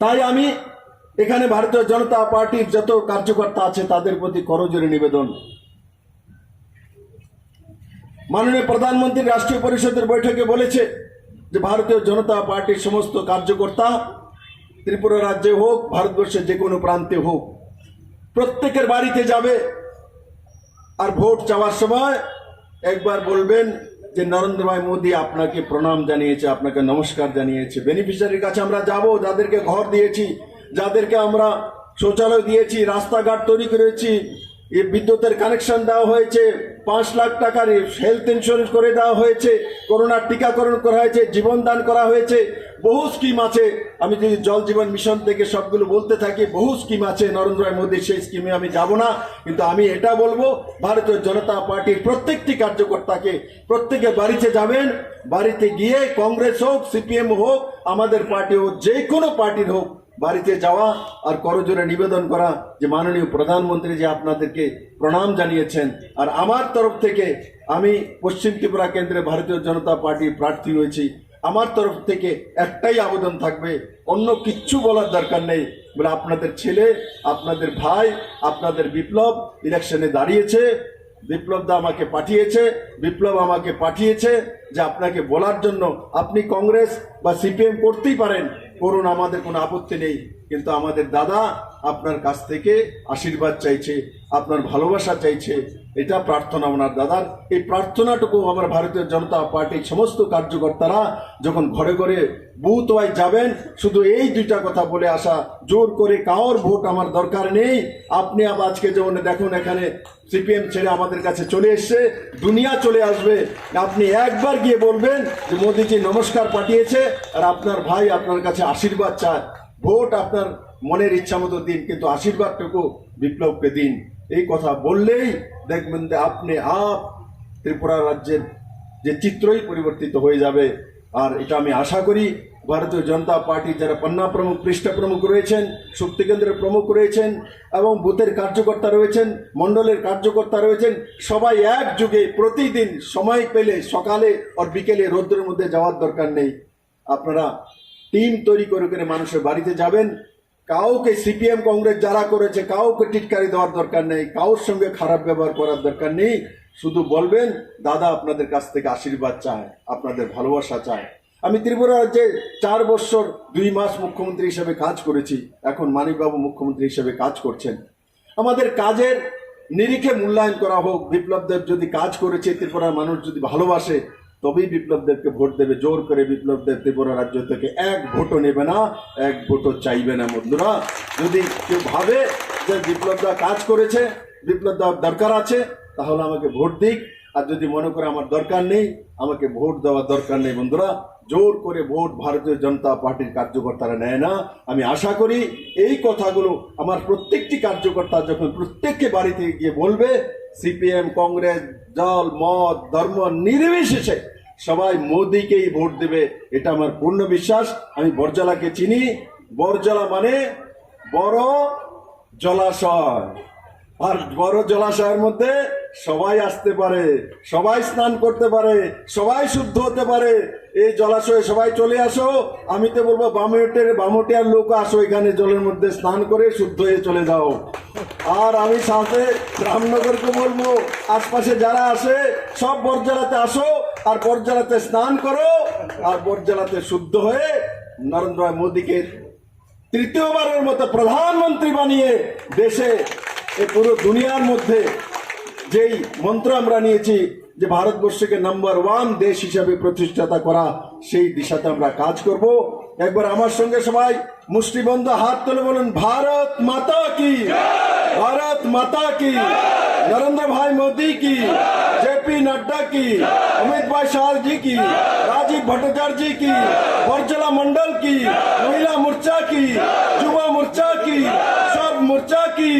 তাই আমি এখানে ভারতীয় জনতা পার্টির যত কার্যকর্তা আছে, তাদের প্রতি করজোরে নিবেদন। মাননীয় প্রধানমন্ত্রী রাষ্ট্রীয় পরিষদের বৈঠকে বলেছে যে, ভারতীয় জনতা পার্টির সমস্ত কার্যকর্তা, ত্রিপুরা রাজ্যে হোক, ভারতবর্ষের যে কোনো প্রান্তে হোক, প্রত্যেকের বাড়িতে যাবে আর ভোট চাওয়ার সময় একবার বলবেন যে নরেন্দ্র ভাই মোদী আপনাকে প্রণাম জানিয়েছে, আপনাকে নমস্কার জানিয়েছে। বেনিফিশিয়ারির কাছে আমরা যাব, যাদেরকে ঘর দিয়েছি, যাদেরকে আমরা শৌচালয় দিয়েছি, রাস্তাঘাট তৈরি করেছি বিদ্যুতের কানেকশন দেওয়া হয়েছে। পাঁচ লাখ টাকার হেলথ ইন্স্যুরেন্স করে দেওয়া হয়েছে। করোনার টিকাকরণ করা হয়েছে, জীবন দান করা হয়েছে। বহু স্কিম আছে। আমি যদি জল জীবন মিশন থেকে সবগুলো বলতে থাকি, বহু স্কিম আছে নরেন্দ্র মোদীর সেই স্কিমে আমি যাব না। কিন্তু আমি এটা বলব, ভারতীয় জনতা পার্টির প্রত্যেকটি কার্যকর্তাকে, প্রত্যেকে বাড়িতে যাবেন, বাড়িতে গিয়ে কংগ্রেস হোক, সিপিএম হোক, আমাদের পার্টি হোক যে কোনো পার্টির হোক বাড়িতে যাওয়া আর করজোরে নিবেদন করা যে মাননীয় প্রধানমন্ত্রী যে আপনাদেরকে প্রণাম জানিয়েছেন। আর আমার তরফ থেকে আমি পশ্চিম ত্রিপুরা কেন্দ্রে ভারতীয় জনতা পার্টির প্রার্থী হয়েছি। আমার তরফ থেকে একটাই আবেদন থাকবে, অন্য কিচ্ছু বলার দরকার নেই। বলে আপনাদের ছেলে, আপনাদের ভাই, আপনাদের বিপ্লব ইলেকশনে দাঁড়িয়েছে, বিপ্লব দা আমাকে পাঠিয়েছে, বিপ্লব আমাকে পাঠিয়েছে যে আপনাকে বলার জন্য আপনি কংগ্রেস বা সিপিএম করতেই পারেন। করুন আমাদের কোনো আপত্তি নেই। কিন্তু আমাদের দাদা আপনার কাছ থেকে আশীর্বাদ চাইছে, আপনার ভালোবাসা চাইছে। এটা প্রার্থনা ওনার দাদার। এই প্রার্থনাটুকু আমার ভারতীয় জনতা পার্টির সমস্ত কার্যকর্তারা যখন ঘরে ঘরে বুথ ওয়াইজ যাবেন, শুধু এই দুইটা কথা বলে আসা, জোর করে কাওর ভোট আমার দরকার নেই। আপনি আবার আজকে যেমন দেখুন এখানে সিপিএম ছেড়ে আমাদের কাছে চলে এসছে, দুনিয়া চলে আসবে। আপনি একবার গিয়ে বলবেন যে মোদিজি নমস্কার পাঠিয়েছে, আর আপনার ভাই আপনার কাছে আশীর্বাদ চায়। ভোট আপনার মনের ইচ্ছা মতো দিন, কিন্তু আশীর্বাদটুকু বিপ্লবকে দিন। এই কথা বললেই দেখবেন যে আপনি আপ ত্রিপুরা রাজ্যের যে চিত্রই পরিবর্তিত হয়ে যাবে। আর এটা আমি আশা করি ভারতীয় জনতা পার্টি যারা পন্না প্রমুখ, পৃষ্ঠ প্রমুখ রয়েছেন, শক্তি কেন্দ্রের প্রমুখ রয়েছেন, এবং বুথের কার্যকর্তা রয়েছেন, মণ্ডলের কার্যকর্তা রয়েছেন, সবাই একযুগে প্রতিদিন সময় পেলে সকালে আর বিকেলে রোদ্রের মধ্যে যাওয়ার দরকার নেই। আপনারা টিম তৈরি করে করে মানুষের বাড়িতে যাবেন। কাউকে সিপিএম কংগ্রেস যারা করেছে, কাউকে টিটকারি দেওয়ার দরকার নেই, কারোর সঙ্গে খারাপ ব্যবহার করার দরকার নেই। শুধু বলবেন, দাদা, আপনাদের কাছ থেকে আশীর্বাদ চায়, আপনাদের ভালোবাসা চায়। আমি ত্রিপুরা রাজ্যে চার বছর, দুই মাস মুখ্যমন্ত্রী হিসেবে কাজ করেছি। এখন মানিকবাবু মুখ্যমন্ত্রী হিসেবে কাজ করছেন। আমাদের কাজের নিরিখে মূল্যায়ন করা হোক বিপ্লবদেব যদি কাজ করেছে, ত্রিপুরার মানুষ যদি ভালোবাসে তবেই বিপ্লবদেবকে ভোট দেবে। জোর করে বিপ্লবদেব ত্রিপুরা রাজ্য থেকে এক ভোটও নেবে না, এক ভোটও চাইবে না বন্ধুরা। যদি কেউ ভাবে যে বিপ্লবদা কাজ করেছে বিপ্লবদা দরকার আছে, তাহলে আমাকে ভোট দিক। আর যদি মনে করে আমার দরকার নেই, আমাকে ভোট দেওয়ার দরকার নেই বন্ধুরা। জোর করে ভোট ভারতীয় জনতা পার্টির কার্যকর্তারা নেয় না। আমি আশা করি এই কথাগুলো আমার প্রত্যেকটি কার্যকর্তা যখন প্রত্যেককে বাড়িতে গিয়ে বলবে, সিপিএম, কংগ্রেস, দল, মত, ধর্ম নির্বিশেষে সবাই মোদিকেই ভোট দেবে, এটা আমার পূর্ণ বিশ্বাস। আমি বরজলাকে চিনি। বরজলা মানে বড় জলাশয়। আর বড় জলাশয়ের মধ্যে সবাই আসতে পারে, সবাই স্নান করতে পারে, সবাই শুদ্ধ হতে পারে। এই জলাশয়ে সবাই চলে আসো। আমি তো বলব বামুটের বামুটিয়ার লোক আসো এখানে, জলের মধ্যে স্নান করে শুদ্ধ হয়ে চলে যাও। আর আমি সাথে রামনগরকে বলব, আশপাশে যারা আসে, সব বরজলাতে আসো। আর বর্জালাতে স্নান করো, আর বর্জালাতে শুদ্ধ হয়ে নরেন্দ্র মোদীকে তৃতীয়বারের মতো প্রধানমন্ত্রী বানিয়ে দেশে এই পুরো দুনিয়ার মধ্যে যেই মন্ত্র আমরা নিয়েছি যে ভারতবর্ষকে নাম্বার ওয়ান দেশ হিসাবে প্রতিষ্ঠাতা করা, সেই দিশাতে আমরা কাজ করব। একবার আমার সঙ্গে সবাই মুষ্টিবন্ধ হাত তুলে বলুন, ভারত মাতা কি? ভারত মাতা কি? নরেন্দ্র ভাই মোদী কি? जेपी नड्डा की, अमित भाई शाह जी की, राजीव भट्टाचार्य जी की वर्जला मंडल की, महिला मोर्चा की, युवा मोर्चा की, सब मोर्चा की